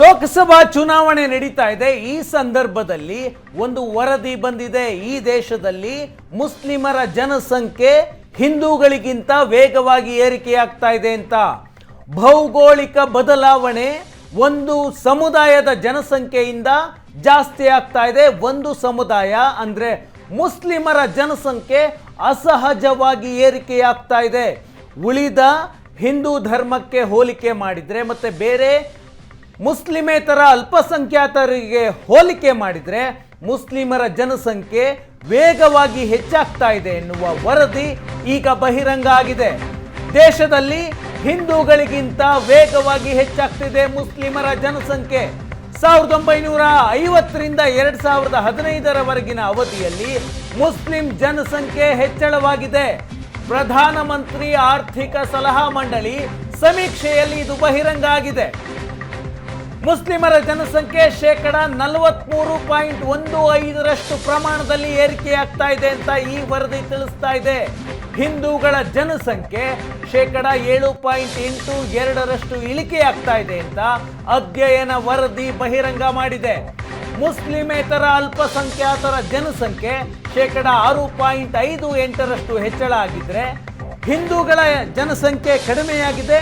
ಲೋಕಸಭಾ ಚುನಾವಣೆ ನಡೀತಾ ಇದೆ. ಈ ಸಂದರ್ಭದಲ್ಲಿ ಒಂದು ವರದಿ ಬಂದಿದೆ. ಈ ದೇಶದಲ್ಲಿ ಮುಸ್ಲಿಮರ ಜನಸಂಖ್ಯೆ ಹಿಂದೂಗಳಿಗಿಂತ ವೇಗವಾಗಿ ಏರಿಕೆಯಾಗ್ತಾ ಇದೆ ಅಂತ. ಭೌಗೋಳಿಕ ಬದಲಾವಣೆ ಒಂದು ಸಮುದಾಯದ ಜನಸಂಖ್ಯೆಯಿಂದ ಜಾಸ್ತಿ ಆಗ್ತಾ ಇದೆ. ಒಂದು ಸಮುದಾಯ ಅಂದ್ರೆ ಮುಸ್ಲಿಮರ ಜನಸಂಖ್ಯೆ ಅಸಹಜವಾಗಿ ಏರಿಕೆಯಾಗ್ತಾ ಇದೆ. ಉಳಿದ ಹಿಂದೂ ಧರ್ಮಕ್ಕೆ ಹೋಲಿಕೆ ಮಾಡಿದ್ರೆ ಮತ್ತೆ ಬೇರೆ ಮುಸ್ಲಿಮೇತರ ಅಲ್ಪಸಂಖ್ಯಾತರಿಗೆ ಹೋಲಿಕೆ ಮಾಡಿದರೆ ಮುಸ್ಲಿಮರ ಜನಸಂಖ್ಯೆ ವೇಗವಾಗಿ ಹೆಚ್ಚಾಗ್ತಾ ಇದೆ ಎನ್ನುವ ವರದಿ ಈಗ ಬಹಿರಂಗ ಆಗಿದೆ. ದೇಶದಲ್ಲಿ ಹಿಂದೂಗಳಿಗಿಂತ ವೇಗವಾಗಿ ಹೆಚ್ಚಾಗ್ತಿದೆ ಮುಸ್ಲಿಮರ ಜನಸಂಖ್ಯೆ. ಸಾವಿರದ ಒಂಬೈನೂರ ಐವತ್ತರಿಂದ ಎರಡು ಸಾವಿರದ ಹದಿನೈದರವರೆಗಿನ ಅವಧಿಯಲ್ಲಿ ಮುಸ್ಲಿಂ ಜನಸಂಖ್ಯೆ ಹೆಚ್ಚಳವಾಗಿದೆ. ಪ್ರಧಾನಮಂತ್ರಿ ಆರ್ಥಿಕ ಸಲಹಾ ಮಂಡಳಿ ಸಮೀಕ್ಷೆಯಲ್ಲಿ ಇದು ಬಹಿರಂಗ ಆಗಿದೆ. ಮುಸ್ಲಿಮರ ಜನಸಂಖ್ಯೆ ಶೇಕಡ ನಲವತ್ಮೂರು ಪಾಯಿಂಟ್ ಒಂದು ಐದರಷ್ಟು ಪ್ರಮಾಣದಲ್ಲಿ ಏರಿಕೆಯಾಗ್ತಾ ಇದೆ ಅಂತ ಈ ವರದಿ ತಿಳಿಸ್ತಾ ಇದೆ. ಹಿಂದೂಗಳ ಜನಸಂಖ್ಯೆ ಶೇಕಡ ಏಳು ಪಾಯಿಂಟ್ ಎಂಟು ಎರಡರಷ್ಟು ಇಳಿಕೆಯಾಗ್ತಾ ಇದೆ ಅಂತ ಅಧ್ಯಯನ ವರದಿ ಬಹಿರಂಗ ಮಾಡಿದೆ. ಮುಸ್ಲಿಮೇತರ ಅಲ್ಪಸಂಖ್ಯಾತರ ಜನಸಂಖ್ಯೆ ಶೇಕಡ ಆರು ಪಾಯಿಂಟ್ ಐದು ಎಂಟರಷ್ಟು ಹೆಚ್ಚಳ ಆಗಿದ್ರೆ ಹಿಂದೂಗಳ ಜನಸಂಖ್ಯೆ ಕಡಿಮೆಯಾಗಿದೆ.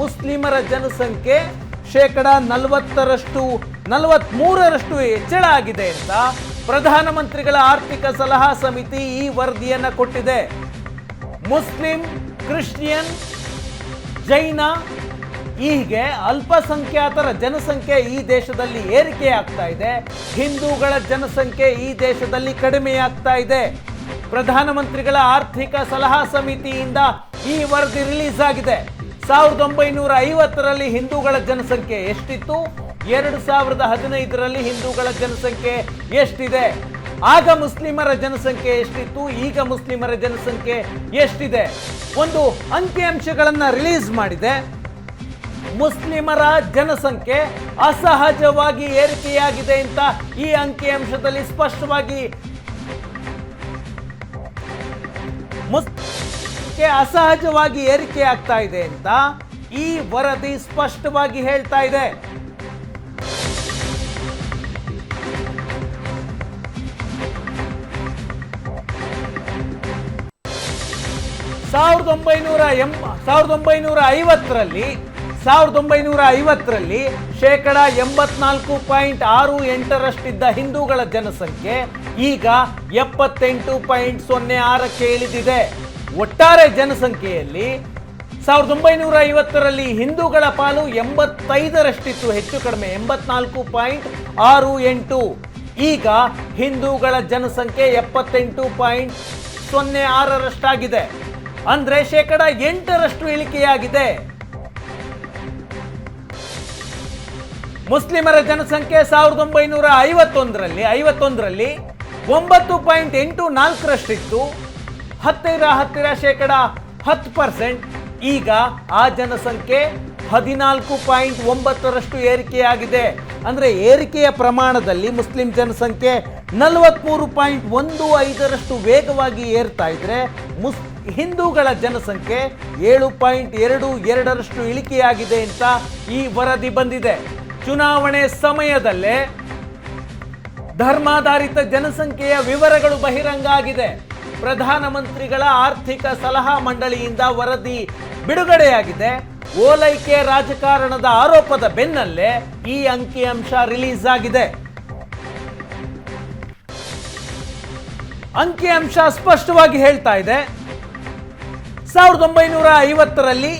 ಮುಸ್ಲಿಮರ ಜನಸಂಖ್ಯೆ ಶೇಕಡ ನಲವತ್ತರಷ್ಟು ನಲವತ್ತ್ಮೂರರಷ್ಟು ಹೆಚ್ಚಳ ಆಗಿದೆ ಅಂತ ಪ್ರಧಾನಮಂತ್ರಿಗಳ ಆರ್ಥಿಕ ಸಲಹಾ ಸಮಿತಿ ಈ ವರದಿಯನ್ನು ಕೊಟ್ಟಿದೆ. ಮುಸ್ಲಿಂ, ಕ್ರಿಶ್ಚಿಯನ್, ಜೈನ, ಹೀಗೆ ಅಲ್ಪಸಂಖ್ಯಾತರ ಜನಸಂಖ್ಯೆ ಈ ದೇಶದಲ್ಲಿ ಏರಿಕೆಯಾಗ್ತಾ ಇದೆ. ಹಿಂದೂಗಳ ಜನಸಂಖ್ಯೆ ಈ ದೇಶದಲ್ಲಿ ಕಡಿಮೆಯಾಗ್ತಾ ಇದೆ. ಪ್ರಧಾನಮಂತ್ರಿಗಳ ಆರ್ಥಿಕ ಸಲಹಾ ಸಮಿತಿಯಿಂದ ಈ ವರದಿ ರಿಲೀಸ್ ಆಗಿದೆ. ಸಾವಿರದ ಒಂಬೈನೂರ ಐವತ್ತರಲ್ಲಿ ಹಿಂದೂಗಳ ಜನಸಂಖ್ಯೆ ಎಷ್ಟಿತ್ತು? ಎರಡು ಸಾವಿರದ ಹದಿನೈದರಲ್ಲಿ ಹಿಂದೂಗಳ ಜನಸಂಖ್ಯೆ ಎಷ್ಟಿದೆ? ಆಗ ಮುಸ್ಲಿಮರ ಜನಸಂಖ್ಯೆ ಎಷ್ಟಿತ್ತು? ಈಗ ಮುಸ್ಲಿಮರ ಜನಸಂಖ್ಯೆ ಎಷ್ಟಿದೆ? ಒಂದು ಅಂಕಿಅಂಶಗಳನ್ನು ರಿಲೀಸ್ ಮಾಡಿದೆ. ಮುಸ್ಲಿಮರ ಜನಸಂಖ್ಯೆ ಅಸಹಜವಾಗಿ ಏರಿಕೆಯಾಗಿದೆ ಅಂತ ಈ ಅಂಕಿಅಂಶದಲ್ಲಿ ಸ್ಪಷ್ಟವಾಗಿ ಮುಸ್ಲಿಂಗೆ ಅಸಹಜವಾಗಿ ಏರಿಕೆ ಆಗ್ತಾ ಇದೆ ಅಂತ ಈ ವರದಿ ಸ್ಪಷ್ಟವಾಗಿ ಹೇಳ್ತಾ ಇದೆ. ಸಾವಿರದ ಒಂಬೈನೂರ ಎಂ, ಸಾವಿರದ ಒಂಬೈನೂರ ಐವತ್ತರಲ್ಲಿ, ಸಾವಿರದ ಒಂಬೈನೂರ ಐವತ್ತರಲ್ಲಿ ಶೇಕಡ ಎಂಬತ್ನಾಲ್ಕು ಪಾಯಿಂಟ್ ಆರು ಎಂಟರಷ್ಟಿದ್ದ ಹಿಂದೂಗಳ ಜನಸಂಖ್ಯೆ ಈಗ ಎಪ್ಪತ್ತೆಂಟು ಪಾಯಿಂಟ್ ಸೊನ್ನೆ ಆರಕ್ಕೆ ಇಳಿದಿದೆ. ಒಟ್ಟಾರೆ ಜನಸಂಖ್ಯೆಯಲ್ಲಿ ಸಾವಿರದ ಒಂಬೈನೂರ ಐವತ್ತರಲ್ಲಿ ಹಿಂದೂಗಳ ಪಾಲು ಎಂಬತ್ತೈದರಷ್ಟಿತ್ತು, ಹೆಚ್ಚು ಕಡಿಮೆ ಎಂಬತ್ನಾಲ್ಕು ಪಾಯಿಂಟ್ ಆರು ಎಂಟು. ಈಗ ಹಿಂದೂಗಳ ಜನಸಂಖ್ಯೆ ಎಪ್ಪತ್ತೆಂಟು ಪಾಯಿಂಟ್ ಸೊನ್ನೆ ಆರರಷ್ಟಾಗಿದೆ. ಅಂದರೆ ಶೇಕಡ ಎಂಟರಷ್ಟು ಇಳಿಕೆಯಾಗಿದೆ. ಮುಸ್ಲಿಮರ ಜನಸಂಖ್ಯೆ ಸಾವಿರದ ಒಂಬೈನೂರ ಐವತ್ತೊಂದರಲ್ಲಿ ಐವತ್ತೊಂದರಲ್ಲಿ ಒಂಬತ್ತು ಪಾಯಿಂಟ್ ಎಂಟು ನಾಲ್ಕರಷ್ಟಿತ್ತು. ಹತ್ತಿರ ಹತ್ತಿರ ಶೇಕಡ ಹತ್ತು ಪರ್ಸೆಂಟ್. ಈಗ ಆ ಜನಸಂಖ್ಯೆ ಹದಿನಾಲ್ಕು ಪಾಯಿಂಟ್ ಒಂಬತ್ತರಷ್ಟು ಏರಿಕೆಯಾಗಿದೆ. ಅಂದರೆ ಏರಿಕೆಯ ಪ್ರಮಾಣದಲ್ಲಿ ಮುಸ್ಲಿಂ ಜನಸಂಖ್ಯೆ ನಲವತ್ತ್ಮೂರು ಪಾಯಿಂಟ್ ಒಂದು ಐದರಷ್ಟು ವೇಗವಾಗಿ ಏರ್ತಾ ಇದ್ದರೆ ಮುಸ್, ಹಿಂದೂಗಳ ಜನಸಂಖ್ಯೆ ಏಳು ಪಾಯಿಂಟ್ ಎರಡು ಎರಡರಷ್ಟು ಇಳಿಕೆಯಾಗಿದೆ ಅಂತ ಈ ವರದಿ ಬಂದಿದೆ. ಚುನಾವಣೆ ಸಮಯದಲ್ಲೇ ಧರ್ಮಾಧಾರಿತ ಜನಸಂಖ್ಯೆಯ ವಿವರಗಳು ಬಹಿರಂಗ ಆಗಿದೆ. ಪ್ರಧಾನಮಂತ್ರಿಗಳ ಆರ್ಥಿಕ ಸಲಹಾ ಮಂಡಳಿಯಿಂದ ವರದಿ ಬಿಡುಗಡೆಯಾಗಿದೆ. ಓಲೈಕೆ ರಾಜಕಾರಣದ ಆರೋಪದ ಬೆನ್ನಲ್ಲೇ ಈ ಅಂಕಿಅಂಶ ರಿಲೀಸ್ ಆಗಿದೆ. ಅಂಕಿಅಂಶ ಸ್ಪಷ್ಟವಾಗಿ ಹೇಳ್ತಾ ಇದೆ. ಸಾವಿರದ ಒಂಬೈನೂರ ಐವತ್ತರಲ್ಲಿ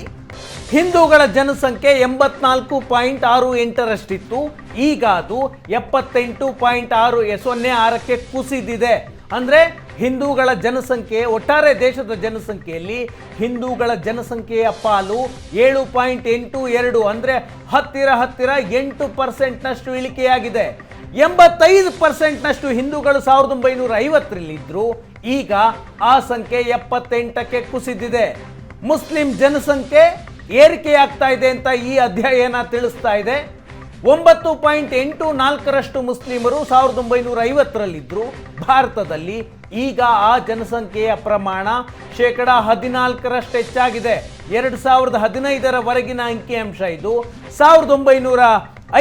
ಹಿಂದೂಗಳ ಜನಸಂಖ್ಯೆ ಎಂಬತ್ನಾಲ್ಕು ಪಾಯಿಂಟ್ ಆರು ಎಂಟರಷ್ಟಿತ್ತು. ಈಗ ಅದು ಎಪ್ಪತ್ತೆಂಟು ಪಾಯಿಂಟ್ ಆರು ಸೊನ್ನೆ ಆರಕ್ಕೆ ಕುಸಿದಿದೆ. ಅಂದರೆ ಹಿಂದೂಗಳ ಜನಸಂಖ್ಯೆ, ಒಟ್ಟಾರೆ ದೇಶದ ಜನಸಂಖ್ಯೆಯಲ್ಲಿ ಹಿಂದೂಗಳ ಜನಸಂಖ್ಯೆಯ ಪಾಲು ಏಳು ಪಾಯಿಂಟ್ ಎಂಟು ಎರಡು ಅಂದರೆ ಹತ್ತಿರ ಹತ್ತಿರ ಎಂಟು ಪರ್ಸೆಂಟ್ನಷ್ಟು ಇಳಿಕೆಯಾಗಿದೆ. ಎಂಬತ್ತೈದು ಪರ್ಸೆಂಟ್ನಷ್ಟು ಹಿಂದೂಗಳು ಸಾವಿರದ ಒಂಬೈನೂರ ಐವತ್ತರಲ್ಲಿ ಇದ್ರು ಈಗ ಆ ಸಂಖ್ಯೆ ಎಪ್ಪತ್ತೆಂಟಕ್ಕೆ ಕುಸಿದಿದೆ. ಮುಸ್ಲಿಂ ಜನಸಂಖ್ಯೆ ಏರಿಕೆಯಾಗ್ತಾ ಇದೆ ಅಂತ ಈ ಅಧ್ಯಯನ ತಿಳಿಸ್ತಾ ಇದೆ. ಒಂಬತ್ತು ಪಾಯಿಂಟ್ ಎಂಟು ನಾಲ್ಕರಷ್ಟು ಮುಸ್ಲಿಮರು ಸಾವಿರದ ಒಂಬೈನೂರ ಐವತ್ತರಲ್ಲಿದ್ದರು ಭಾರತದಲ್ಲಿ ಈಗ ಆ ಜನಸಂಖ್ಯೆಯ ಪ್ರಮಾಣ ಶೇಕಡ ಹದಿನಾಲ್ಕರಷ್ಟು ಹೆಚ್ಚಾಗಿದೆ. ಎರಡು ಸಾವಿರದ ಹದಿನೈದರವರೆಗಿನ ಅಂಕಿಅಂಶ ಇದು. ಸಾವಿರದ ಒಂಬೈನೂರ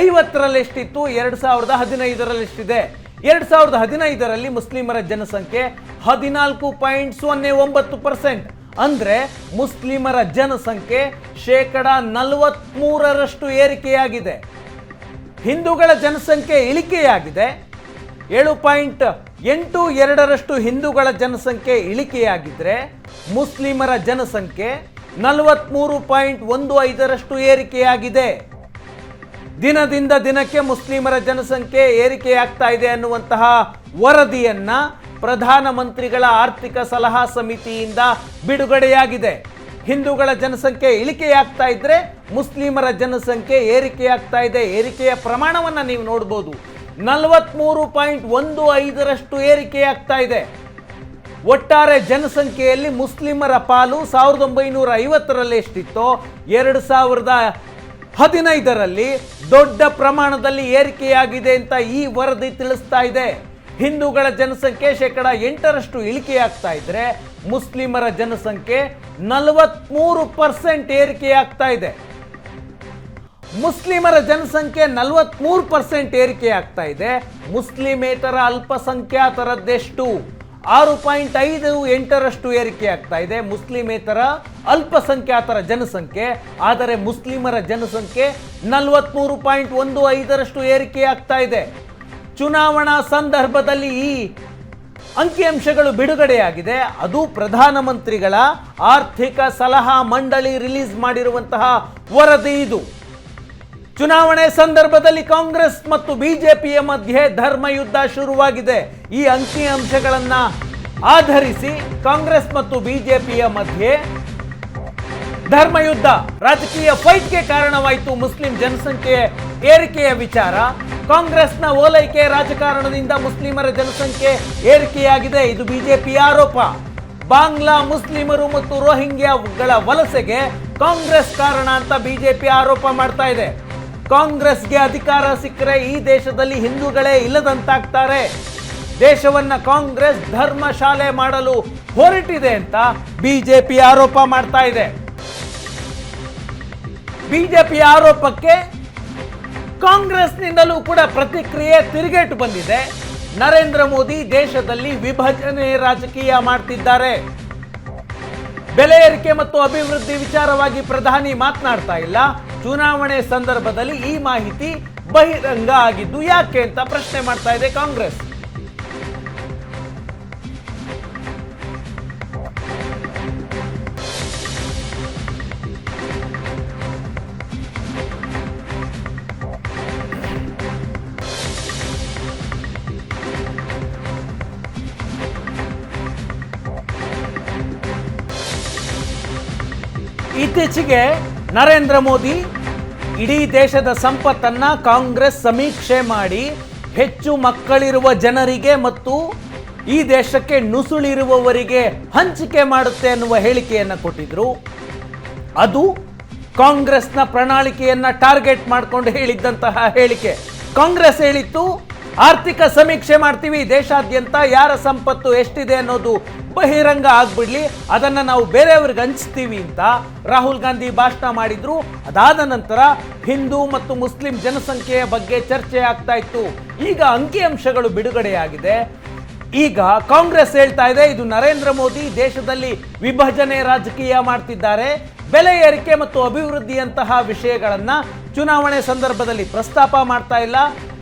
ಐವತ್ತರಲ್ಲಿ ಎಷ್ಟಿತ್ತು ಎರಡು ಸಾವಿರದ ಹದಿನೈದರಲ್ಲಿ ಎಷ್ಟಿದೆ ಎರಡು ಸಾವಿರದ ಹದಿನೈದರಲ್ಲಿ ಮುಸ್ಲಿಮರ ಜನಸಂಖ್ಯೆ ಹದಿನಾಲ್ಕು ಪಾಯಿಂಟ್ ಸೊನ್ನೆ ಒಂಬತ್ತು ಪರ್ಸೆಂಟ್. ಅಂದರೆ ಮುಸ್ಲಿಮರ ಜನಸಂಖ್ಯೆ ಶೇಕಡ ನಲವತ್ಮೂರರಷ್ಟು ಏರಿಕೆಯಾಗಿದೆ. ಹಿಂದೂಗಳ ಜನಸಂಖ್ಯೆ ಇಳಿಕೆಯಾಗಿದೆ. ಏಳು ಪಾಯಿಂಟ್ ಎಂಟು ಎರಡರಷ್ಟು ಹಿಂದೂಗಳ ಜನಸಂಖ್ಯೆ ಇಳಿಕೆಯಾಗಿದ್ರೆ ಮುಸ್ಲಿಮರ ಜನಸಂಖ್ಯೆ ನಲವತ್ಮೂರು ಪಾಯಿಂಟ್ ಒಂದು ಐದರಷ್ಟು ಏರಿಕೆಯಾಗಿದೆ. ದಿನದಿಂದ ದಿನಕ್ಕೆ ಮುಸ್ಲಿಮರ ಜನಸಂಖ್ಯೆ ಏರಿಕೆಯಾಗ್ತಾ ಇದೆ ಅನ್ನುವಂತಹ ವರದಿಯನ್ನು ಪ್ರಧಾನಮಂತ್ರಿಗಳ ಆರ್ಥಿಕ ಸಲಹಾ ಸಮಿತಿಯಿಂದ ಬಿಡುಗಡೆಯಾಗಿದೆ. ಹಿಂದೂಗಳ ಜನಸಂಖ್ಯೆ ಇಳಿಕೆಯಾಗ್ತಾ ಇದ್ದರೆ ಮುಸ್ಲಿಮರ ಜನಸಂಖ್ಯೆ ಏರಿಕೆಯಾಗ್ತಾ ಇದೆ. ಏರಿಕೆಯ ಪ್ರಮಾಣವನ್ನು ನೀವು ನೋಡ್ಬೋದು. ನಲವತ್ತ್ಮೂರು ಪಾಯಿಂಟ್ ಒಂದು ಐದರಷ್ಟು ಏರಿಕೆಯಾಗ್ತಾ ಇದೆ. ಒಟ್ಟಾರೆ ಜನಸಂಖ್ಯೆಯಲ್ಲಿ ಮುಸ್ಲಿಮರ ಪಾಲು ಸಾವಿರದ ಒಂಬೈನೂರ ಐವತ್ತರಲ್ಲಿ ಎಷ್ಟಿತ್ತೋ, ಎರಡು ಸಾವಿರದ ಹದಿನೈದರಲ್ಲಿ ದೊಡ್ಡ ಪ್ರಮಾಣದಲ್ಲಿ ಏರಿಕೆಯಾಗಿದೆ ಅಂತ ಈ ವರದಿ ತಿಳಿಸ್ತಾ ಇದೆ. ಹಿಂದೂಗಳ ಜನಸಂಖ್ಯೆ ಶೇಕಡ ಎಂಟರಷ್ಟು ಇಳಿಕೆಯಾಗ್ತಾ ಇದ್ರೆ ಮುಸ್ಲಿಮರ ಜನಸಂಖ್ಯೆ ನಲವತ್ಮೂರು ಪರ್ಸೆಂಟ್ ಏರಿಕೆಯಾಗ್ತಾ ಇದೆ. ಮುಸ್ಲಿಮರ ಜನಸಂಖ್ಯೆ ನಲವತ್ಮೂರು ಪರ್ಸೆಂಟ್ ಏರಿಕೆ ಆಗ್ತಾ ಇದೆ. ಮುಸ್ಲಿಮೇತರ ಅಲ್ಪಸಂಖ್ಯಾತರದ್ದೆಷ್ಟು? ಆರು ಪಾಯಿಂಟ್ ಐದು ಎಂಟರಷ್ಟು ಏರಿಕೆ ಆಗ್ತಾ ಇದೆ. ಮುಸ್ಲಿಮೇತರ ಅಲ್ಪಸಂಖ್ಯಾತರ ಜನಸಂಖ್ಯೆ, ಆದರೆ ಮುಸ್ಲಿಮರ ಜನಸಂಖ್ಯೆ ನಲವತ್ಮೂರು ಪಾಯಿಂಟ್ ಒಂದು ಐದರಷ್ಟು ಏರಿಕೆ ಆಗ್ತಾ ಇದೆ. ಚುನಾವಣಾ ಸಂದರ್ಭದಲ್ಲಿ ಈ ಅಂಕಿಅಂಶಗಳು ಬಿಡುಗಡೆಯಾಗಿದೆ. ಅದು ಪ್ರಧಾನಮಂತ್ರಿಗಳ ಆರ್ಥಿಕ ಸಲಹಾ ಮಂಡಳಿ ರಿಲೀಸ್ ಮಾಡಿರುವಂತಹ ವರದಿ ಇದು. ಚುನಾವಣೆ ಸಂದರ್ಭದಲ್ಲಿ ಕಾಂಗ್ರೆಸ್ ಮತ್ತು ಬಿಜೆಪಿಯ ಮಧ್ಯೆ ಧರ್ಮಯುದ್ಧ ಶುರುವಾಗಿದೆ. ಈ ಅಂಕಿಅಂಶಗಳನ್ನ ಆಧರಿಸಿ ಕಾಂಗ್ರೆಸ್ ಮತ್ತು ಬಿಜೆಪಿಯ ಮಧ್ಯೆ ಧರ್ಮಯುದ್ಧ. ರಾಜಕೀಯ ಫೈಟ್ಗೆ ಕಾರಣವಾಯಿತು ಮುಸ್ಲಿಂ ಜನಸಂಖ್ಯೆ ಏರಿಕೆಯ ವಿಚಾರ. ಕಾಂಗ್ರೆಸ್ನ ಓಲೈಕೆ ರಾಜಕಾರಣದಿಂದ ಮುಸ್ಲಿಮರ ಜನಸಂಖ್ಯೆ ಏರಿಕೆಯಾಗಿದೆ. ಇದು ಬಿಜೆಪಿ ಆರೋಪ. ಬಾಂಗ್ಲಾ ಮುಸ್ಲಿಮರು ಮತ್ತು ರೋಹಿಂಗ್ಯಾಗಳ ವಲಸೆಗೆ ಕಾಂಗ್ರೆಸ್ ಕಾರಣ ಅಂತ ಬಿಜೆಪಿ ಆರೋಪ ಮಾಡ್ತಾ ಇದೆ. ಕಾಂಗ್ರೆಸ್ಗೆ ಅಧಿಕಾರ ಸಿಕ್ಕರೆ ಈ ದೇಶದಲ್ಲಿ ಹಿಂದೂಗಳೇ ಇಲ್ಲದಂತಾಗ್ತಾರೆ. ದೇಶವನ್ನ ಕಾಂಗ್ರೆಸ್ ಧರ್ಮಶಾಲೆ ಮಾಡಲು ಹೊರಟಿದೆ ಅಂತ ಬಿಜೆಪಿ ಆರೋಪ ಮಾಡ್ತಾ ಇದೆ. ಬಿಜೆಪಿ ಆರೋಪಕ್ಕೆ ಕಾಂಗ್ರೆಸ್ನಿಂದಲೂ ಕೂಡ ಪ್ರತಿಕ್ರಿಯೆ ತಿರುಗೇಟು ಬಂದಿದೆ. ನರೇಂದ್ರ ಮೋದಿ ದೇಶದಲ್ಲಿ ವಿಭಜನೆ ರಾಜಕೀಯ ಮಾಡ್ತಿದ್ದಾರೆ. ಬೆಲೆ ಏರಿಕೆ ಮತ್ತು ಅಭಿವೃದ್ಧಿ ವಿಚಾರವಾಗಿ ಪ್ರಧಾನಿ ಮಾತನಾಡ್ತಾ ಇಲ್ಲ. ಚುನಾವಣೆ ಸಂದರ್ಭದಲ್ಲಿ ಈ ಮಾಹಿತಿ ಬಹಿರಂಗ ಆಗಿದ್ದು ಯಾಕೆ ಅಂತ ಪ್ರಶ್ನೆ ಮಾಡ್ತಾ ಇದೆ ಕಾಂಗ್ರೆಸ್. ಇತ್ತೀಚೆಗೆ ನರೇಂದ್ರ ಮೋದಿ ಇಡೀ ದೇಶದ ಸಂಪತ್ತನ್ನ ಕಾಂಗ್ರೆಸ್ ಸಮೀಕ್ಷೆ ಮಾಡಿ ಹೆಚ್ಚು ಮಕ್ಕಳಿರುವ ಜನರಿಗೆ ಮತ್ತು ಈ ದೇಶಕ್ಕೆ ನುಸುಳಿರುವವರಿಗೆ ಹಂಚಿಕೆ ಮಾಡುತ್ತೆ ಅನ್ನುವ ಹೇಳಿಕೆಯನ್ನು ಕೊಟ್ಟಿದ್ರು. ಅದು ಕಾಂಗ್ರೆಸ್ನ ಪ್ರಣಾಳಿಕೆಯನ್ನು ಟಾರ್ಗೆಟ್ ಮಾಡಿಕೊಂಡು ಹೇಳಿದ್ದಂತಹ ಹೇಳಿಕೆ. ಕಾಂಗ್ರೆಸ್ ಹೇಳಿತ್ತು ಆರ್ಥಿಕ ಸಮೀಕ್ಷೆ ಮಾಡ್ತೀವಿ. ದೇಶಾದ್ಯಂತ ಯಾರ ಸಂಪತ್ತು ಎಷ್ಟಿದೆ ಅನ್ನೋದು ಬಹಿರಂಗ ಆಗ್ಬಿಡ್ಲಿ. ಅದನ್ನು ನಾವು ಬೇರೆಯವ್ರಿಗೆ ಹಂಚ್ತೀವಿ ಅಂತ ರಾಹುಲ್ ಗಾಂಧಿ ಭಾಷಣ ಮಾಡಿದ್ರು. ಅದಾದ ನಂತರ ಹಿಂದೂ ಮತ್ತು ಮುಸ್ಲಿಂ ಜನಸಂಖ್ಯೆಯ ಬಗ್ಗೆ ಚರ್ಚೆ ಆಗ್ತಾ ಇತ್ತು. ಈಗ ಅಂಕಿಅಂಶಗಳು ಬಿಡುಗಡೆಯಾಗಿದೆ. ಈಗ ಕಾಂಗ್ರೆಸ್ ಹೇಳ್ತಾ ಇದೆ, ಇದು ನರೇಂದ್ರ ಮೋದಿ ದೇಶದಲ್ಲಿ ವಿಭಜನೆ ರಾಜಕೀಯ ಮಾಡ್ತಿದ್ದಾರೆ. ಬೆಲೆ ಏರಿಕೆ ಮತ್ತು ಅಭಿವೃದ್ಧಿಯಂತಹ ವಿಷಯಗಳನ್ನು ಚುನಾವಣೆ ಸಂದರ್ಭದಲ್ಲಿ ಪ್ರಸ್ತಾಪ ಮಾಡ್ತಾ ಇಲ್ಲ.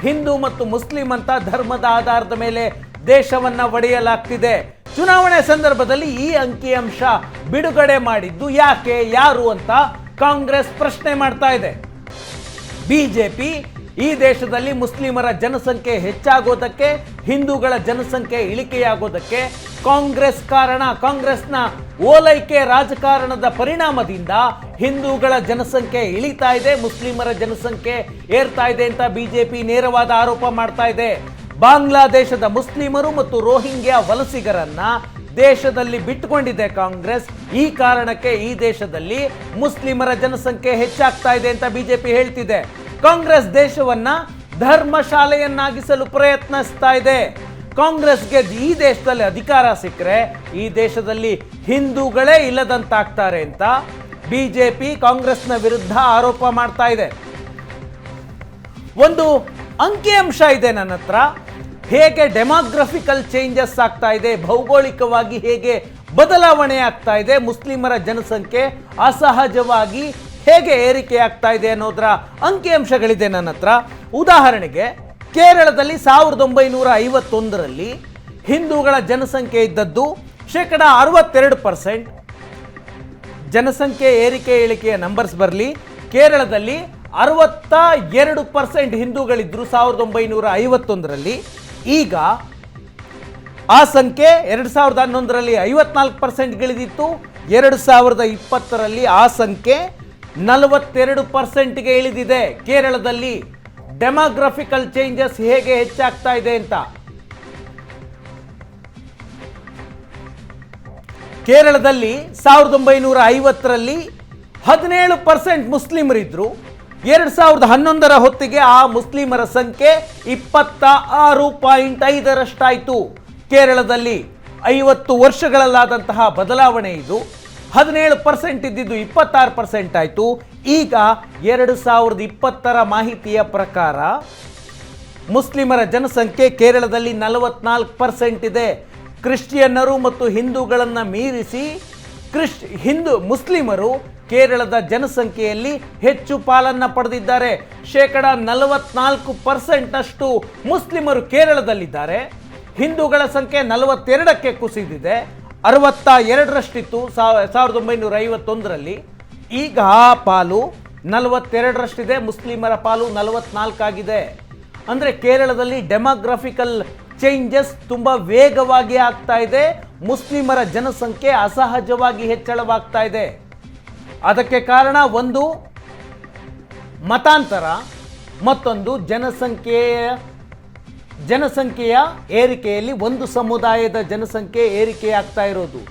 ಹಿಂದೂ ಮತ್ತು ಮುಸ್ಲಿಂ ಅಂತ ಧರ್ಮದ ಆಧಾರದ ಮೇಲೆ ದೇಶವನ್ನ ಒಡೆಯಲಾಗ್ತಿದೆ. ಚುನಾವಣೆ ಸಂದರ್ಭದಲ್ಲಿ ಈ ಅಂಕಿಅಂಶ ಬಿಡುಗಡೆ ಮಾಡಿದ್ದು ಯಾಕೆ, ಯಾರು ಅಂತ ಕಾಂಗ್ರೆಸ್ ಪ್ರಶ್ನೆ ಮಾಡ್ತಾ ಇದೆ. ಬಿಜೆಪಿ ಈ ದೇಶದಲ್ಲಿ ಮುಸ್ಲಿಮರ ಜನಸಂಖ್ಯೆ ಹೆಚ್ಚಾಗೋದಕ್ಕೆ, ಹಿಂದೂಗಳ ಜನಸಂಖ್ಯೆ ಇಳಿಕೆಯಾಗೋದಕ್ಕೆ ಕಾಂಗ್ರೆಸ್ ಕಾರಣ. ಕಾಂಗ್ರೆಸ್ನ ಓಲೈಕೆ ರಾಜಕಾರಣದ ಪರಿಣಾಮದಿಂದ ಹಿಂದೂಗಳ ಜನಸಂಖ್ಯೆ ಇಳಿತಾ ಇದೆ, ಮುಸ್ಲಿಮರ ಜನಸಂಖ್ಯೆ ಏರ್ತಾ ಇದೆ ಅಂತ ಬಿಜೆಪಿ ನೇರವಾದ ಆರೋಪ ಮಾಡ್ತಾ ಇದೆ. ಬಾಂಗ್ಲಾದೇಶದ ಮುಸ್ಲಿಮರು ಮತ್ತು ರೋಹಿಂಗ್ಯಾ ವಲಸಿಗರನ್ನ ದೇಶದಲ್ಲಿ ಬಿಟ್ಟುಕೊಂಡಿದೆ ಕಾಂಗ್ರೆಸ್. ಈ ಕಾರಣಕ್ಕೆ ಈ ದೇಶದಲ್ಲಿ ಮುಸ್ಲಿಮರ ಜನಸಂಖ್ಯೆ ಹೆಚ್ಚಾಗ್ತಾ ಇದೆ ಅಂತ ಬಿಜೆಪಿ ಹೇಳ್ತಿದೆ. ಕಾಂಗ್ರೆಸ್ ದೇಶವನ್ನ ಧರ್ಮಶಾಲೆಯನ್ನಾಗಿಸಲು ಪ್ರಯತ್ನಿಸ್ತಾ ಇದೆ. ಕಾಂಗ್ರೆಸ್ಗೆ ಈ ದೇಶದಲ್ಲಿ ಅಧಿಕಾರ ಸಿಕ್ಕರೆ ಈ ದೇಶದಲ್ಲಿ ಹಿಂದೂಗಳೇ ಇಲ್ಲದಂತಾಗ್ತಾರೆ ಅಂತ ಬಿ ಜೆ ಪಿ ಕಾಂಗ್ರೆಸ್ನ ವಿರುದ್ಧ ಆರೋಪ ಮಾಡ್ತಾ ಇದೆ. ಒಂದು ಅಂಕಿಅಂಶ ಇದೆ ನನ್ನ ಹತ್ರ. ಹೇಗೆ ಡೆಮೋಗ್ರಫಿಕಲ್ ಚೇಂಜಸ್ ಆಗ್ತಾ ಇದೆ, ಭೌಗೋಳಿಕವಾಗಿ ಹೇಗೆ ಬದಲಾವಣೆ ಆಗ್ತಾ ಇದೆ, ಮುಸ್ಲಿಮರ ಜನಸಂಖ್ಯೆ ಅಸಹಜವಾಗಿ ಹೇಗೆ ಏರಿಕೆ ಆಗ್ತಾ ಇದೆ ಅನ್ನೋದ್ರ ಅಂಕಿಅಂಶಗಳಿದೆ ನನ್ನ ಹತ್ರ. ಉದಾಹರಣೆಗೆ, ಕೇರಳದಲ್ಲಿ ಸಾವಿರದ ಒಂಬೈನೂರ ಐವತ್ತೊಂದರಲ್ಲಿ ಹಿಂದೂಗಳ ಜನಸಂಖ್ಯೆ ಇದ್ದದ್ದು ಶೇಕಡ ಅರವತ್ತೆರಡು ಪರ್ಸೆಂಟ್. ಜನಸಂಖ್ಯೆ ಏರಿಕೆ ಇಳಿಕೆಯ ನಂಬರ್ಸ್ ಬರಲಿ, ಕೇರಳದಲ್ಲಿ ಅರವತ್ತ ಎರಡು ಪರ್ಸೆಂಟ್ ಹಿಂದೂಗಳಿದ್ದರು ಸಾವಿರದ ಒಂಬೈನೂರ ಐವತ್ತೊಂದರಲ್ಲಿ. ಈಗ ಆ ಸಂಖ್ಯೆ ಎರಡು ಸಾವಿರದ ಹನ್ನೊಂದರಲ್ಲಿ ಐವತ್ನಾಲ್ಕು ಪರ್ಸೆಂಟ್ಗಿಳಿದಿತ್ತು ಎರಡು ಸಾವಿರದ ಇಪ್ಪತ್ತರಲ್ಲಿ ಆ ಸಂಖ್ಯೆ ನಲವತ್ತೆರಡು ಪರ್ಸೆಂಟ್ಗೆ ಇಳಿದಿದೆ. ಕೇರಳದಲ್ಲಿ ಡೆಮೋಗ್ರಫಿಕಲ್ ಚೇಂಜಸ್ ಹೇಗೆ ಹೆಚ್ಚಾಗ್ತಾ ಇದೆ ಅಂತ. ಕೇರಳದಲ್ಲಿ ಸಾವಿರದ ಒಂಬೈನೂರ ಐವತ್ತರಲ್ಲಿ ಹದಿನೇಳು ಪರ್ಸೆಂಟ್ ಮುಸ್ಲಿಮರಿದ್ದರು ಎರಡು ಸಾವಿರದ ಹನ್ನೊಂದರ ಹೊತ್ತಿಗೆ ಆ ಮುಸ್ಲಿಮರ ಸಂಖ್ಯೆ ಇಪ್ಪತ್ತ ಆರು ಪಾಯಿಂಟ್ ಐದರಷ್ಟಾಯಿತು. ಕೇರಳದಲ್ಲಿ ಐವತ್ತು ವರ್ಷಗಳಲ್ಲಾದಂತಹ ಬದಲಾವಣೆ ಇದು. ಹದಿನೇಳು ಪರ್ಸೆಂಟ್ ಇದ್ದಿದ್ದು ಇಪ್ಪತ್ತಾರು ಪರ್ಸೆಂಟ್ ಆಯಿತು. ಈಗ ಎರಡು ಸಾವಿರದ ಇಪ್ಪತ್ತರ ಮಾಹಿತಿಯ ಪ್ರಕಾರ ಮುಸ್ಲಿಮರ ಜನಸಂಖ್ಯೆ ಕೇರಳದಲ್ಲಿ ನಲವತ್ನಾಲ್ಕು ಪರ್ಸೆಂಟ್ ಇದೆ. ಕ್ರಿಶ್ಚಿಯನ್ನರು ಮತ್ತು ಹಿಂದೂಗಳನ್ನು ಮೀರಿಸಿ ಕ್ರಿಶ್, ಹಿಂದೂ ಮುಸ್ಲಿಮರು ಕೇರಳದ ಜನಸಂಖ್ಯೆಯಲ್ಲಿ ಹೆಚ್ಚು ಪಾಲನ್ನು ಪಡೆದಿದ್ದಾರೆ. ಶೇಕಡ ನಲವತ್ನಾಲ್ಕು ಪರ್ಸೆಂಟ್ನಷ್ಟು ಮುಸ್ಲಿಮರು ಕೇರಳದಲ್ಲಿದ್ದಾರೆ. ಹಿಂದೂಗಳ ಸಂಖ್ಯೆ ನಲವತ್ತೆರಡಕ್ಕೆ ಕುಸಿದಿದೆ. ಅರವತ್ತ ಎರಡರಷ್ಟಿತ್ತು, ಸಾವ- ಸಾವಿರದ ಒಂಬೈನೂರ ಐವತ್ತೊಂದರಲ್ಲಿ ಈಗ ಆ ಪಾಲು ನಲವತ್ತೆರಡರಷ್ಟಿದೆ, ಮುಸ್ಲಿಮರ ಪಾಲು ನಲವತ್ನಾಲ್ಕಾಗಿದೆ. ಅಂದರೆ ಕೇರಳದಲ್ಲಿ ಡೆಮೋಗ್ರಫಿಕಲ್ ಚೇಂಜಸ್ ತುಂಬ ವೇಗವಾಗಿ ಆಗ್ತಾ ಇದೆ, ಮುಸ್ಲಿಮರ ಜನಸಂಖ್ಯೆ ಅಸಹಜವಾಗಿ ಹೆಚ್ಚಳವಾಗ್ತಾ ಇದೆ. ಅದಕ್ಕೆ ಕಾರಣ ಒಂದು ಮತಾಂತರ, ಮತ್ತೊಂದು ಜನಸಂಖ್ಯೆಯ ಜನಸಂಖ್ಯೆಯ ಏರಿಕೆಯಲ್ಲಿ ಒಂದು ಸಮುದಾಯದ ಜನಸಂಖ್ಯೆ ಏರಿಕೆ ಆಗ್ತಾ ಇರೋದು.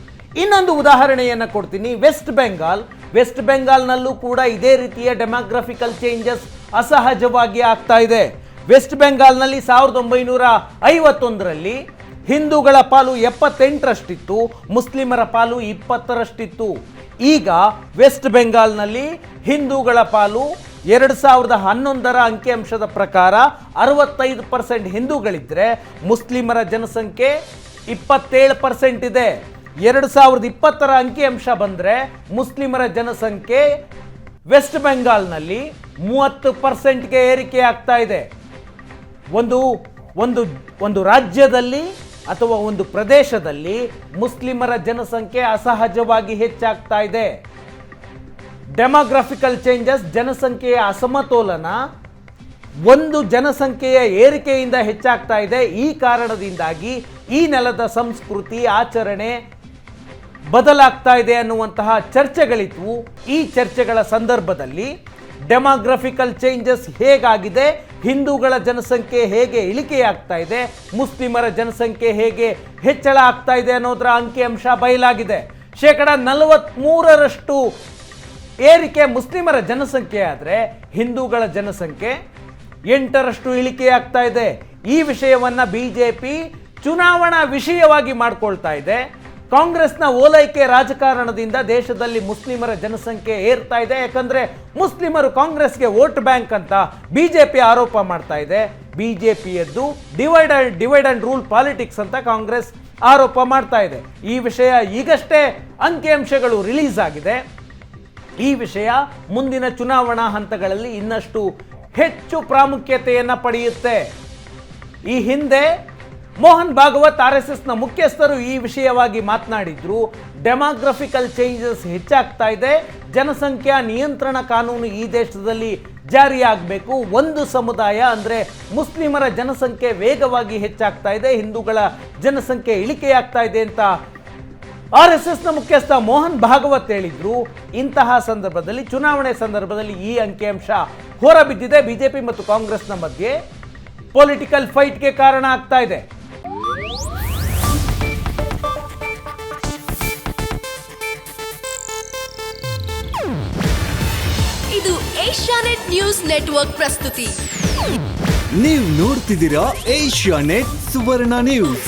ಇನ್ನೊಂದು ಉದಾಹರಣೆಯನ್ನು ಕೊಡ್ತೀನಿ. ವೆಸ್ಟ್ ಬೆಂಗಾಲ್ ವೆಸ್ಟ್ ಬೆಂಗಾಲ್ನಲ್ಲೂ ಕೂಡ ಇದೇ ರೀತಿಯ ಡೆಮಾಗ್ರಫಿಕಲ್ ಚೇಂಜಸ್ ಅಸಹಜವಾಗಿ ಆಗ್ತಾ ಇದೆ. ವೆಸ್ಟ್ ಬೆಂಗಾಲ್ನಲ್ಲಿ ಸಾವಿರದ ಒಂಬೈನೂರ ಐವತ್ತೊಂದರಲ್ಲಿ ಹಿಂದೂಗಳ ಪಾಲು ಎಪ್ಪತ್ತೆಂಟರಷ್ಟಿತ್ತು, ಮುಸ್ಲಿಮರ ಪಾಲು ಇಪ್ಪತ್ತರಷ್ಟಿತ್ತು. ಈಗ ವೆಸ್ಟ್ ಬೆಂಗಾಲ್ನಲ್ಲಿ ಹಿಂದೂಗಳ ಪಾಲು ಎರಡು ಸಾವಿರದ ಹನ್ನೊಂದರ ಅಂಕಿಅಂಶದ ಪ್ರಕಾರ ಅರವತ್ತೈದು ಪರ್ಸೆಂಟ್ ಹಿಂದೂಗಳಿದ್ದರೆ ಮುಸ್ಲಿಮರ ಜನಸಂಖ್ಯೆ ಇಪ್ಪತ್ತೇಳು ಪರ್ಸೆಂಟ್ ಇದೆ. ಎರಡು ಸಾವಿರದ ಇಪ್ಪತ್ತರ ಅಂಕಿಅಂಶ ಬಂದರೆ ಮುಸ್ಲಿಮರ ಜನಸಂಖ್ಯೆ ವೆಸ್ಟ್ ಬೆಂಗಾಲ್ನಲ್ಲಿ ಮೂವತ್ತು ಪರ್ಸೆಂಟ್ಗೆ ಏರಿಕೆ ಆಗ್ತಾ ಇದೆ. ಒಂದು ಒಂದು ಒಂದು ರಾಜ್ಯದಲ್ಲಿ ಅಥವಾ ಒಂದು ಪ್ರದೇಶದಲ್ಲಿ ಮುಸ್ಲಿಮರ ಜನಸಂಖ್ಯೆ ಅಸಹಜವಾಗಿ ಹೆಚ್ಚಾಗ್ತಾ ಇದೆ. ಡೆಮೋಗ್ರಫಿಕಲ್ ಚೇಂಜಸ್ ಜನಸಂಖ್ಯೆಯ ಅಸಮತೋಲನ, ಒಂದು ಜನಸಂಖ್ಯೆಯ ಏರಿಕೆಯಿಂದ ಹೆಚ್ಚಾಗ್ತಾ ಇದೆ. ಈ ಕಾರಣದಿಂದಾಗಿ ಈ ನೆಲದ ಸಂಸ್ಕೃತಿ, ಆಚರಣೆ ಬದಲಾಗ್ತಾ ಇದೆ ಅನ್ನುವಂತಹ ಚರ್ಚೆಗಳಿತ್ತು ಈ ಚರ್ಚೆಗಳ ಸಂದರ್ಭದಲ್ಲಿ ಡೆಮಾಗ್ರಫಿಕಲ್ ಚೇಂಜಸ್ ಹೇಗಾಗಿದೆ? ಹಿಂದೂಗಳ ಜನಸಂಖ್ಯೆ ಹೇಗೆ ಇಳಿಕೆಯಾಗ್ತಾ ಇದೆ? ಮುಸ್ಲಿಮರ ಜನಸಂಖ್ಯೆ ಹೇಗೆ ಹೆಚ್ಚಳ ಆಗ್ತಾ ಇದೆ ಅನ್ನೋದರ ಅಂಕಿಅಂಶ ಬಯಲಾಗಿದೆ. ಶೇಕಡ ನಲವತ್ತ್ಮೂರರಷ್ಟು ಏರಿಕೆ ಮುಸ್ಲಿಮರ ಜನಸಂಖ್ಯೆ ಆದರೆ ಹಿಂದೂಗಳ ಜನಸಂಖ್ಯೆ ಎಂಟರಷ್ಟು ಇಳಿಕೆಯಾಗ್ತಾ ಇದೆ. ಈ ವಿಷಯವನ್ನ ಬಿಜೆಪಿ ಚುನಾವಣಾ ವಿಷಯವಾಗಿ ಮಾಡ್ಕೊಳ್ತಾ ಇದೆ. ಕಾಂಗ್ರೆಸ್ನ ಓಲೈಕೆ ರಾಜಕಾರಣದಿಂದ ದೇಶದಲ್ಲಿ ಮುಸ್ಲಿಮರ ಜನಸಂಖ್ಯೆ ಏರ್ತಾ ಇದೆ. ಯಾಕಂದರೆ ಮುಸ್ಲಿಮರು ಕಾಂಗ್ರೆಸ್ಗೆ ವೋಟ್ ಬ್ಯಾಂಕ್ ಅಂತ ಬಿಜೆಪಿ ಆರೋಪ ಮಾಡ್ತಾ ಇದೆ. ಪಿಯದ್ದು divide and divide and rule politics ಅಂತ ಕಾಂಗ್ರೆಸ್ ಆರೋಪ ಮಾಡ್ತಾ ಇದೆ. ಈ ವಿಷಯ ಈಗಷ್ಟೇ ಅಂಕಿಅಂಶಗಳು ರಿಲೀಸ್ ಆಗಿದೆ. ಈ ವಿಷಯ ಮುಂದಿನ ಚುನಾವಣಾ ಹಂತಗಳಲ್ಲಿ ಇನ್ನಷ್ಟು ಹೆಚ್ಚು ಪ್ರಾಮುಖ್ಯತೆಯನ್ನು ಪಡೆಯುತ್ತೆ. ಈ ಹಿಂದೆ ಮೋಹನ್ ಭಾಗವತ್ ಆರ್ ಎಸ್ ಮುಖ್ಯಸ್ಥರು ಈ ವಿಷಯವಾಗಿ ಮಾತನಾಡಿದ್ರು, ಡೆಮಾಗ್ರಫಿಕಲ್ ಚೇಂಜಸ್ ಹೆಚ್ಚಾಗ್ತಾ ಇದೆ, ಜನಸಂಖ್ಯಾ ನಿಯಂತ್ರಣ ಕಾನೂನು ಈ ದೇಶದಲ್ಲಿ ಜಾರಿಯಾಗಬೇಕು, ಒಂದು ಸಮುದಾಯ ಅಂದರೆ ಮುಸ್ಲಿಮರ ಜನಸಂಖ್ಯೆ ವೇಗವಾಗಿ ಹೆಚ್ಚಾಗ್ತಾ ಇದೆ, ಹಿಂದೂಗಳ ಜನಸಂಖ್ಯೆ ಇಳಿಕೆಯಾಗ್ತಾ ಇದೆ ಅಂತ ಆರ್ ಎಸ್ ಎಸ್ನ ಮುಖ್ಯಸ್ಥ ಮೋಹನ್ ಭಾಗವತ್ ಹೇಳಿದ್ರು ಇಂತಹ ಸಂದರ್ಭದಲ್ಲಿ ಚುನಾವಣೆ ಸಂದರ್ಭದಲ್ಲಿ ಈ ಅಂಕಿಅಂಶ ಹೊರಬಿದ್ದಿದೆ ಬಿಜೆಪಿ ಮತ್ತು ಕಾಂಗ್ರೆಸ್ನ ಮಧ್ಯೆ ಪೊಲಿಟಿಕಲ್ ಫೈಟ್ಗೆ ಕಾರಣ ಆಗ್ತಾ ಇದೆ. ಇದು ಏಷ್ಯಾನೆಟ್ ನ್ಯೂಸ್ ನೆಟ್ವರ್ಕ್ ಪ್ರಸ್ತುತಿ. ನೀವು ನೋಡ್ತಿದ್ದೀರಾ ಏಷ್ಯಾ ನೆಟ್ ಸುವರ್ಣ ನ್ಯೂಸ್.